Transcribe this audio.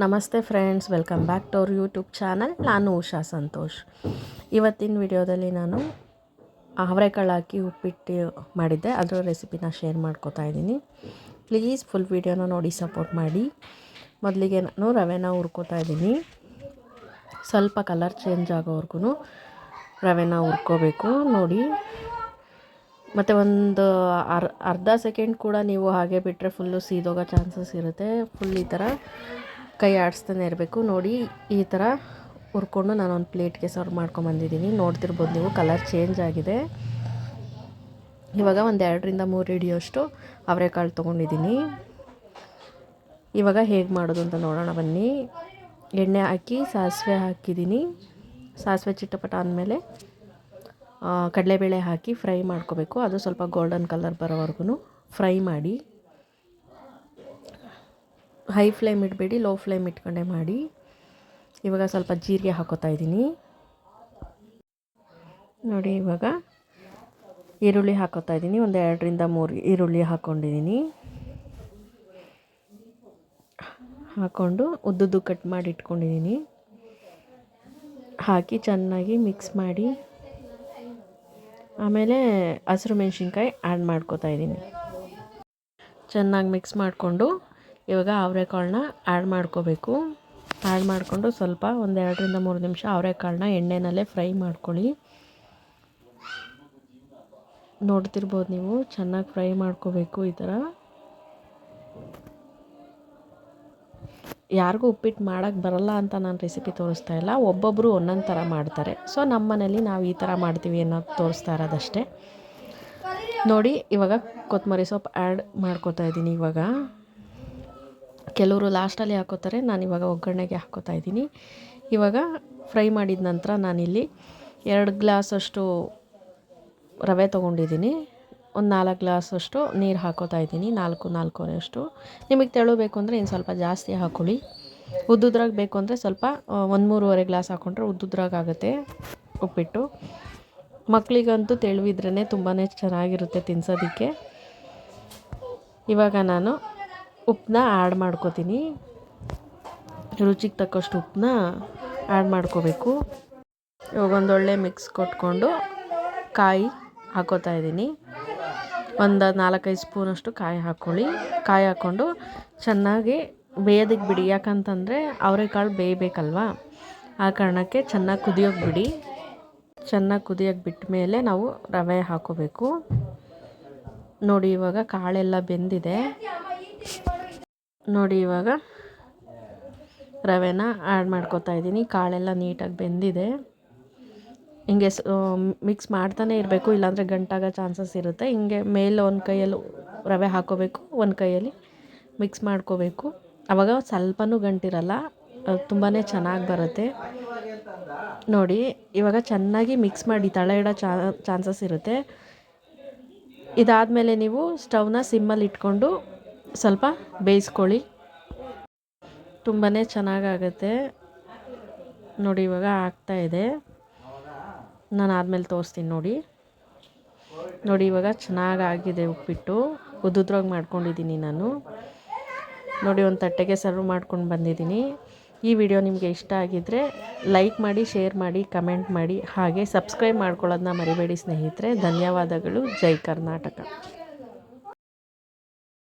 ನಮಸ್ತೆ friends, welcome back to our YouTube channel. ನಾನು ಉಷಾ ಸಂತೋಷ್. ಇವತ್ತಿನ ವಿಡಿಯೋದಲ್ಲಿ ನಾನು ಅವರೆಕಾಳು ಹಾಕಿ ಉಪ್ಪಿಟ್ಟು ಮಾಡಿದ್ದೆ. ಅದರ ರೆಸಿಪಿನ ಶೇರ್ ಮಾಡ್ಕೋತಾ ಇದ್ದೀನಿ. ಪ್ಲೀಸ್ ಫುಲ್ ವಿಡಿಯೋನ ನೋಡಿ, ಸಪೋರ್ಟ್ ಮಾಡಿ. ಮೊದಲಿಗೆ ನಾನು ರವೆನ ಹುರ್ಕೋತಾ ಇದ್ದೀನಿ. ಸ್ವಲ್ಪ ಕಲರ್ ಚೇಂಜ್ ಆಗೋವರೆಗೂ ರವೆನ ಹುರ್ಕೋಬೇಕು. ನೋಡಿ, ಮತ್ತು ಒಂದು ಅರ್, ಅರ್ಧ ಸೆಕೆಂಡ್ ಕೂಡ ನೀವು ಹಾಗೆ ಬಿಟ್ಟರೆ ಫುಲ್ಲು ಸೀದೋಗೋ ಚಾನ್ಸಸ್ ಇರುತ್ತೆ. ಫುಲ್ ಈ ಥರ ಕೈ ಆಡಿಸ್ತಾನೆ ಇರಬೇಕು. ನೋಡಿ, ಈ ಥರ ಹುರ್ಕೊಂಡು ನಾನು ಒಂದು ಪ್ಲೇಟ್ಗೆ ಸರ್ವ್ ಮಾಡ್ಕೊಂಬಂದಿದ್ದೀನಿ. ನೋಡ್ತಿರ್ಬೋದು ನೀವು, ಕಲರ್ ಚೇಂಜ್ ಆಗಿದೆ. ಇವಾಗ ಒಂದು ಎರಡರಿಂದ ಮೂರು ಹಿಡಿಯೋಷ್ಟು ಅವರೆಕಾಳು ತೊಗೊಂಡಿದ್ದೀನಿ. ಇವಾಗ ಹೇಗೆ ಮಾಡೋದು ಅಂತ ನೋಡೋಣ, ಬನ್ನಿ. ಎಣ್ಣೆ ಹಾಕಿ, ಸಾಸಿವೆ ಹಾಕಿದ್ದೀನಿ. ಸಾಸಿವೆ ಚಿಟ್ಟಪಟ ಅಂದಮೇಲೆ ಕಡಲೆಬೇಳೆ ಹಾಕಿ ಫ್ರೈ ಮಾಡ್ಕೋಬೇಕು. ಅದು ಸ್ವಲ್ಪ ಗೋಲ್ಡನ್ ಕಲರ್ ಬರೋವರೆಗೂ ಫ್ರೈ ಮಾಡಿ. ಹೈ ಫ್ಲೇಮ್ ಇಡಬೇಡಿ, ಲೋ ಫ್ಲೇಮ್ ಇಟ್ಕೊಂಡೆ ಮಾಡಿ. ಇವಾಗ ಸ್ವಲ್ಪ ಜೀರಿಗೆ ಹಾಕೋತಾ ಇದ್ದೀನಿ. ನೋಡಿ, ಇವಾಗ ಈರುಳ್ಳಿ ಹಾಕೋತಾ ಇದ್ದೀನಿ. ಒಂದು ಎರಡರಿಂದ ಮೂರು ಈರುಳ್ಳಿ ಹಾಕ್ಕೊಂಡಿದ್ದೀನಿ ಹಾಕ್ಕೊಂಡು ಉದ್ದುದ್ದು ಕಟ್ ಮಾಡಿ ಇಟ್ಕೊಂಡಿದ್ದೀನಿ. ಹಾಕಿ ಚೆನ್ನಾಗಿ ಮಿಕ್ಸ್ ಮಾಡಿ. ಆಮೇಲೆ ಹಸಿರು ಮೆಣಸಿನ್ಕಾಯಿ ಆ್ಯಡ್ ಮಾಡ್ಕೋತಾ ಇದ್ದೀನಿ. ಚೆನ್ನಾಗಿ ಮಿಕ್ಸ್ ಮಾಡಿಕೊಂಡು ಇವಾಗ ಅವರೆಕಾಳನ್ನ ಆ್ಯಡ್ ಮಾಡ್ಕೋಬೇಕು. ಆ್ಯಡ್ ಮಾಡಿಕೊಂಡು ಸ್ವಲ್ಪ ಒಂದು ಎರಡರಿಂದ ಮೂರು ನಿಮಿಷ ಅವರೆಕಾಳನ್ನ ಎಣ್ಣೆನಲ್ಲೇ ಫ್ರೈ ಮಾಡ್ಕೊಳ್ಳಿ. ನೋಡ್ತಿರ್ಬೋದು ನೀವು, ಚೆನ್ನಾಗಿ ಫ್ರೈ ಮಾಡ್ಕೋಬೇಕು ಈ ಥರ. ಯಾರಿಗೂ ಉಪ್ಪಿಟ್ಟು ಮಾಡೋಕ್ಕೆ ಬರಲ್ಲ ಅಂತ ನಾನು ರೆಸಿಪಿ ತೋರಿಸ್ತಾ ಇಲ್ಲ ಒಬ್ಬೊಬ್ಬರು ಒಂದೊಂದು ಥರ ಮಾಡ್ತಾರೆ. ಸೊ ನಮ್ಮ ಮನೇಲಿ ನಾವು ಈ ಥರ ಮಾಡ್ತೀವಿ ಅನ್ನೋದು ತೋರಿಸ್ತಾ ಇರೋದಷ್ಟೇ. ನೋಡಿ, ಇವಾಗ ಕೊತ್ತಂಬರಿ ಸೊಪ್ಪು ಆ್ಯಡ್ ಮಾಡ್ಕೋತಾ ಇದ್ದೀನಿ ಇವಾಗ. ಕೆಲವರು ಲಾಸ್ಟಲ್ಲಿ ಹಾಕೋತಾರೆ, ನಾನು ಇವಾಗ ಒಗ್ಗರಣೆಗೆ ಹಾಕೋತಾ ಇದ್ದೀನಿ. ಇವಾಗ ಫ್ರೈ ಮಾಡಿದ ನಂತರ ನಾನಿಲ್ಲಿ ಎರಡು ಗ್ಲಾಸಷ್ಟು ರವೆ ತೊಗೊಂಡಿದ್ದೀನಿ. ಒಂದು ನಾಲ್ಕು ಗ್ಲಾಸಷ್ಟು ನೀರು ಹಾಕೋತಾ ಇದ್ದೀನಿ, ನಾಲ್ಕು ನಾಲ್ಕೂವರೆ ಅಷ್ಟು ನಿಮಗೆ ತೆಳು ಬೇಕು ಅಂದರೆ ಇನ್ನು ಸ್ವಲ್ಪ ಜಾಸ್ತಿ ಹಾಕ್ಕೊಳ್ಳಿ ಉದ್ದುದ್ರಾಗ ಬೇಕು ಅಂದರೆ ಸ್ವಲ್ಪ ಒಂದು ಮೂರುವರೆ ಗ್ಲಾಸ್ ಹಾಕ್ಕೊಂಡ್ರೆ ಉದ್ದುದ್ರಾಗ ಆಗುತ್ತೆ ಉಪ್ಪಿಟ್ಟು. ಮಕ್ಕಳಿಗಂತೂ ತೆಳುವಿದ್ರೇ ತುಂಬಾ ಚೆನ್ನಾಗಿರುತ್ತೆ ತಿನ್ಸೋದಕ್ಕೆ. ಇವಾಗ ನಾನು ಉಪ್ಪನ್ನ ಆ್ಯಡ್ ಮಾಡ್ಕೋತೀನಿ. ರುಚಿಗೆ ತಕ್ಕಷ್ಟು ಉಪ್ಪನ್ನ ಆ್ಯಡ್ ಮಾಡ್ಕೋಬೇಕು. ಇವಾಗ ಒಂದೊಳ್ಳೆ ಮಿಕ್ಸ್ ಕೊಟ್ಕೊಂಡು ಕಾಯಿ ಹಾಕೋತಾ ಇದ್ದೀನಿ. ಒಂದು ನಾಲ್ಕೈದು ಸ್ಪೂನಷ್ಟು ಕಾಯಿ ಹಾಕ್ಕೊಳ್ಳಿ ಕಾಯಿ ಹಾಕ್ಕೊಂಡು ಚೆನ್ನಾಗಿ ಬೇಯೋದಕ್ಕೆ ಬಿಡಿ. ಯಾಕಂತಂದರೆ ಅವರೆಕಾಳು ಬೇಯಬೇಕಲ್ವ? ಆ ಕಾರಣಕ್ಕೆ ಚೆನ್ನಾಗಿ ಕುದಿಯೋಕ್ಕೆ ಬಿಡಿ. ಚೆನ್ನಾಗಿ ಕುದಿಯೋಕೆ ಬಿಟ್ಟ ಮೇಲೆ ನಾವು ರವೆ ಹಾಕೋಬೇಕು. ನೋಡಿ ಇವಾಗ ಕಾಳೆಲ್ಲ ಬೆಂದಿದೆ. ನೋಡಿ ಇವಾಗ ರವೆನ ಆ್ಯಡ್ ಮಾಡ್ಕೋತಾ ಇದ್ದೀನಿ. ಕಾಳೆಲ್ಲ ನೀಟಾಗಿ ಬೆಂದಿದೆ. ಹಿಂಗೆ ಮಿಕ್ಸ್ ಮಾಡ್ತಾನೆ ಇರಬೇಕು, ಇಲ್ಲಾಂದರೆ ಗಂಟಾಗೋ ಚಾನ್ಸಸ್ ಇರುತ್ತೆ. ಹಿಂಗೆ ಮೇಲೆ ಒಂದು ಕೈಯಲ್ಲಿ ರವೆ ಹಾಕೋಬೇಕು, ಒಂದು ಕೈಯಲ್ಲಿ ಮಿಕ್ಸ್ ಮಾಡ್ಕೋಬೇಕು. ಆವಾಗ ಸ್ವಲ್ಪನೂ ಗಂಟಿರಲ್ಲ ತುಂಬಾ ಚೆನ್ನಾಗಿ ಬರುತ್ತೆ. ನೋಡಿ, ಇವಾಗ ಚೆನ್ನಾಗಿ ಮಿಕ್ಸ್ ಮಾಡಿ ತಳ ಇಡೋ ಚಾನ್ಸಸ್ ಇರುತ್ತೆ. ಇದಾದಮೇಲೆ ನೀವು ಸ್ಟವ್ನ ಸಿಮ್ಮಲ್ಲಿ ಇಟ್ಕೊಂಡು ಸ್ವಲ್ಪ ಬೇಯಿಸ್ಕೊಳ್ಳಿ. ತುಂಬಾ ಚೆನ್ನಾಗಾಗುತ್ತೆ. ನೋಡಿ, ಇವಾಗ ಆಗ್ತಾಯಿದೆ ನಾನು ಆದಮೇಲೆ ತೋರಿಸ್ತೀನಿ ನೋಡಿ. ನೋಡಿ, ಇವಾಗ ಚೆನ್ನಾಗಾಗಿದೆ ಉಪ್ಪಿಟ್ಟು. ಉದ್ದುದ್ರಾಗ ಮಾಡ್ಕೊಂಡಿದ್ದೀನಿ ನಾನು. ನೋಡಿ, ಒಂದು ತಟ್ಟೆಗೆ ಸರ್ವ್ ಮಾಡ್ಕೊಂಡು ಬಂದಿದ್ದೀನಿ. ಈ ವಿಡಿಯೋ ನಿಮಗೆ ಇಷ್ಟ ಆಗಿದ್ದರೆ ಲೈಕ್ ಮಾಡಿ, ಶೇರ್ ಮಾಡಿ, ಕಮೆಂಟ್ ಮಾಡಿ. ಹಾಗೆ ಸಬ್ಸ್ಕ್ರೈಬ್ ಮಾಡ್ಕೊಳ್ಳೋದನ್ನ ಮರಿಬೇಡಿ ಸ್ನೇಹಿತರೆ. ಧನ್ಯವಾದಗಳು. ಜೈ ಕರ್ನಾಟಕ.